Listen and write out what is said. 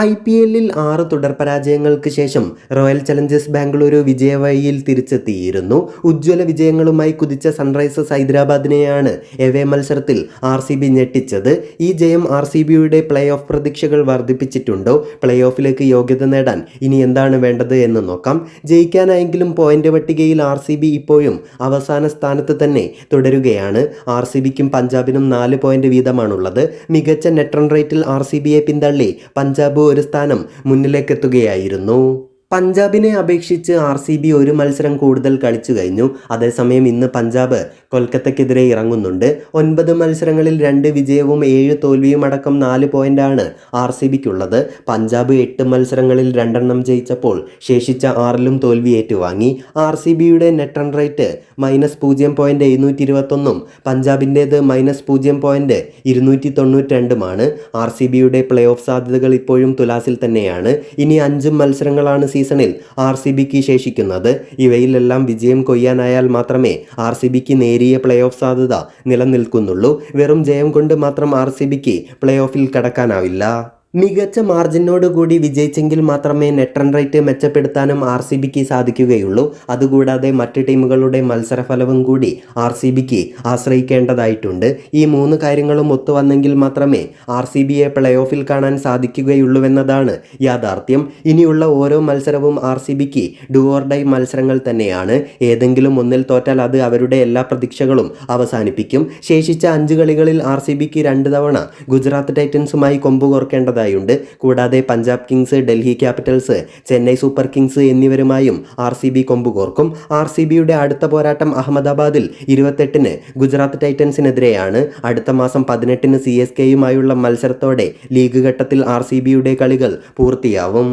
I P എല്ലിൽ ആറ് തുടർ പരാജയങ്ങൾക്ക് ശേഷം റോയൽ ചലഞ്ചേഴ്സ് ബാംഗ്ലൂരു വിജയവഴിയിൽ തിരിച്ചെത്തിയിരുന്നു. ഉജ്ജ്വല വിജയങ്ങളുമായി കുതിച്ച സൺറൈസേഴ്സ് ഹൈദരാബാദിനെയാണ് എവേ മത്സരത്തിൽ ആർ സി ബി ഞെട്ടിച്ചത്. ഈ ജയം ആർ സി ബിയുടെ പ്ലേ ഓഫ് പ്രതീക്ഷകൾ വർദ്ധിപ്പിച്ചിട്ടുണ്ടോ? പ്ലേ ഓഫിലേക്ക് യോഗ്യത നേടാൻ ഇനി എന്താണ് വേണ്ടത് എന്ന് നോക്കാം. ജയിക്കാനായെങ്കിലും പോയിന്റ് പട്ടികയിൽ ആർ സി ബി ഇപ്പോഴും അവസാന സ്ഥാനത്ത് തന്നെ തുടരുകയാണ്. ആർ സി ബിക്കും പഞ്ചാബിനും നാല് പോയിന്റ് വീതമാണുള്ളത്. മികച്ച നെറ്റ് റൺ റേറ്റിൽ ആർ സി ബിയെ പിന്തള്ളി. പഞ്ചാബ് ഒരു സ്ഥാനം മുന്നിലേക്കെത്തുകയായിരുന്നു. പഞ്ചാബിനെ അപേക്ഷിച്ച് ആർ സി ബി ഒരു മത്സരം കൂടുതൽ കളിച്ചു കഴിഞ്ഞു. അതേസമയം ഇന്ന് പഞ്ചാബ് കൊൽക്കത്തക്കെതിരെ ഇറങ്ങുന്നുണ്ട്. ഒൻപത് മത്സരങ്ങളിൽ രണ്ട് വിജയവും ഏഴ് തോൽവിയും അടക്കം നാല് പോയിന്റാണ് ആർ സി ബിക്കുള്ളത്. പഞ്ചാബ് എട്ട് മത്സരങ്ങളിൽ രണ്ടെണ്ണം ജയിച്ചപ്പോൾ ശേഷിച്ച ആറിലും തോൽവി ഏറ്റുവാങ്ങി. ആർ സി ബിയുടെ നെറ്റ് റൺ റേറ്റ് മൈനസ് പൂജ്യം പോയിന്റ് എഴുന്നൂറ്റി ഇരുപത്തൊന്നും പഞ്ചാബിന്റേത് മൈനസ് പൂജ്യം പോയിന്റ് ഇരുന്നൂറ്റി തൊണ്ണൂറ്റി രണ്ടുമാണ് ആർ സി ബിയുടെ പ്ലേ ഓഫ് സാധ്യതകൾ ഇപ്പോഴും തുലാസിൽ തന്നെയാണ്. ഇനി അഞ്ച് മത്സരങ്ങളാണ് സീസണിൽ ആർ സി ബിക്ക് ശേഷിക്കുന്നത്. ഇവയിലെല്ലാം വിജയം കൊയ്യാനായാൽ മാത്രമേ ആർ സി ബിക്ക് നേരിയ പ്ലേ ഓഫ് സാധ്യത നിലനിൽക്കുന്നുള്ളൂ. വെറും ജയം കൊണ്ട് മാത്രം ആർ സി ബിക്ക് പ്ലേ ഓഫിൽ കടക്കാനാവില്ല. മികച്ച മാർജിനോടുകൂടി വിജയിച്ചെങ്കിൽ മാത്രമേ നെറ്റ് റൺ റേറ്റ് മെച്ചപ്പെടുത്താനും ആർ സി ബിക്ക് സാധിക്കുകയുള്ളൂ. അതുകൂടാതെ മറ്റ് ടീമുകളുടെ മത്സരഫലവും കൂടി ആർ സി ബിക്ക് ആശ്രയിക്കേണ്ടതായിട്ടുണ്ട്. ഈ മൂന്ന് കാര്യങ്ങളും ഒത്തുവന്നെങ്കിൽ മാത്രമേ ആർ സി ബിയെ പ്ലേ ഓഫിൽ കാണാൻ സാധിക്കുകയുള്ളൂവെന്നതാണ് യാഥാർത്ഥ്യം. ഇനിയുള്ള ഓരോ മത്സരവും ആർ സി ബിക്ക് ഡുവോർഡൈ മത്സരങ്ങൾ തന്നെയാണ്. ഏതെങ്കിലും ഒന്നിൽ തോറ്റാൽ അത് അവരുടെ എല്ലാ പ്രതീക്ഷകളും അവസാനിപ്പിക്കും. ശേഷിച്ച അഞ്ച് കളികളിൽ ആർ സി ബിക്ക് രണ്ട് തവണ ഗുജറാത്ത് ടൈറ്റൻസുമായി കൊമ്പ് കോർക്കേണ്ടതായുണ്ട് കൂടാതെ Punjab Kings Delhi Capitals Chennai Super Kings എന്നിവരുമായും ആർ സി ബി കൊമ്പുകോർക്കും. ആർ സി ബിയുടെ അടുത്ത പോരാട്ടം അഹമ്മദാബാദിൽ ഇരുപത്തെട്ടിന് ഗുജറാത്ത് ടൈറ്റൻസിനെതിരെയാണ്. അടുത്ത മാസം പതിനെട്ടിന് സി എസ് കെയുമായുള്ള മത്സരത്തോടെ ലീഗ് ഘട്ടത്തിൽ ആർ സി ബിയുടെ കളികൾ പൂർത്തിയാവും.